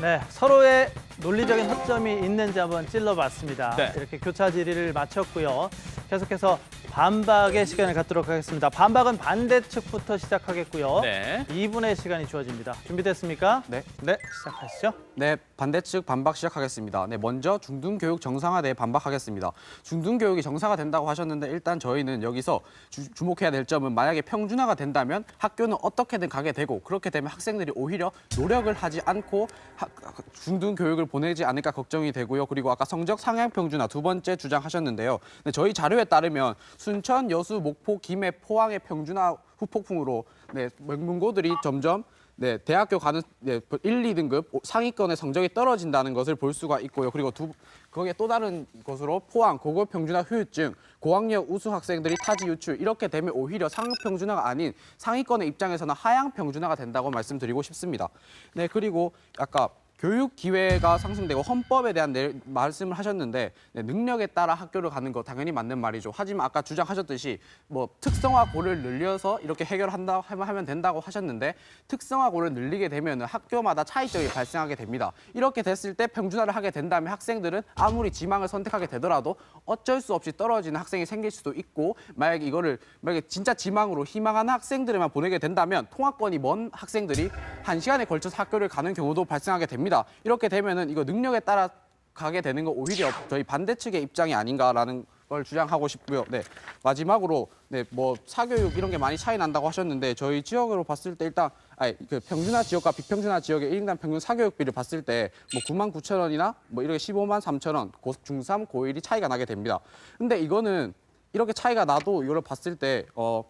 네, 서로의 논리적인 허점이 있는지 한번 찔러봤습니다. 네. 이렇게 교차 질의를 마쳤고요. 계속해서 반박의 시간을 갖도록 하겠습니다. 반박은 반대측부터 시작하겠고요. 네. 2분의 시간이 주어집니다. 준비됐습니까? 네. 네, 시작하시죠. 네, 반대측 반박 시작하겠습니다. 네, 먼저 중등교육 정상화대에 반박하겠습니다. 중등교육이 정상화 된다고 하셨는데 일단 저희는 여기서 주, 주목해야 될 점은 만약에 평준화가 된다면 학교는 어떻게든 가게 되고 그렇게 되면 학생들이 오히려 노력을 하지 않고 학- 중등교육을 보내지 않을까 걱정이 되고요. 그리고 아까 성적 상향 평준화 두 번째 주장하셨는데요. 네, 저희 자료에 따르면 순천, 여수, 목포, 김해, 포항의 평준화 후폭풍으로 네, 명문고들이 점점 네, 대학교 가는 네, 1, 2등급 상위권의 성적이 떨어진다는 것을 볼 수가 있고요. 그리고 두 거기에 또 다른 것으로 포항 고급 평준화 후유증, 고학력 우수 학생들이 타지 유출 이렇게 되면 오히려 상급 평준화가 아닌 상위권의 입장에서는 하향 평준화가 된다고 말씀드리고 싶습니다. 네, 그리고 아까 교육 기회가 상승되고 헌법에 대한 내, 말씀을 하셨는데 네, 능력에 따라 학교를 가는 거 당연히 맞는 말이죠. 하지만 아까 주장하셨듯이 뭐 특성화 고를 늘려서 이렇게 해결한다 하면 된다고 하셨는데 특성화 고를 늘리게 되면 학교마다 차이점이 발생하게 됩니다. 이렇게 됐을 때 평준화를 하게 된다면 학생들은 아무리 지망을 선택하게 되더라도 어쩔 수 없이 떨어지는 학생이 생길 수도 있고 만약에 이거를 만약에 진짜 지망으로 희망하는 학생들에만 보내게 된다면 통학권이 먼 학생들이 한 시간에 걸쳐서 학교를 가는 경우도 발생하게 됩니다. 이렇게 되면은 이거 능력에 따라 가게 되는 거 오히려 저희 반대 측의 입장이 아닌가라는 걸 주장하고 싶고요. 네 마지막으로 네 뭐 사교육 이런 게 많이 차이 난다고 하셨는데 저희 지역으로 봤을 때 일단 아니 그 평준화 지역과 비평준화 지역의 1인당 평균 사교육비를 봤을 때 뭐 9만 9천 원이나 뭐 이렇게 15만 3천 원, 고, 중3, 고1이 차이가 나게 됩니다. 근데 이거는 이렇게 차이가 나도 이걸 봤을 때 어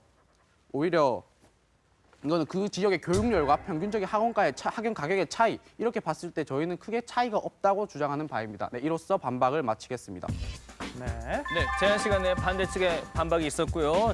오히려 이거는 그 지역의 교육열과 평균적인 학원가의 차, 학연 가격의 차이 이렇게 봤을 때 저희는 크게 차이가 없다고 주장하는 바입니다. 네, 이로써 반박을 마치겠습니다. 네. 네, 제한 시간 내에 반대측의 반박이 있었고요.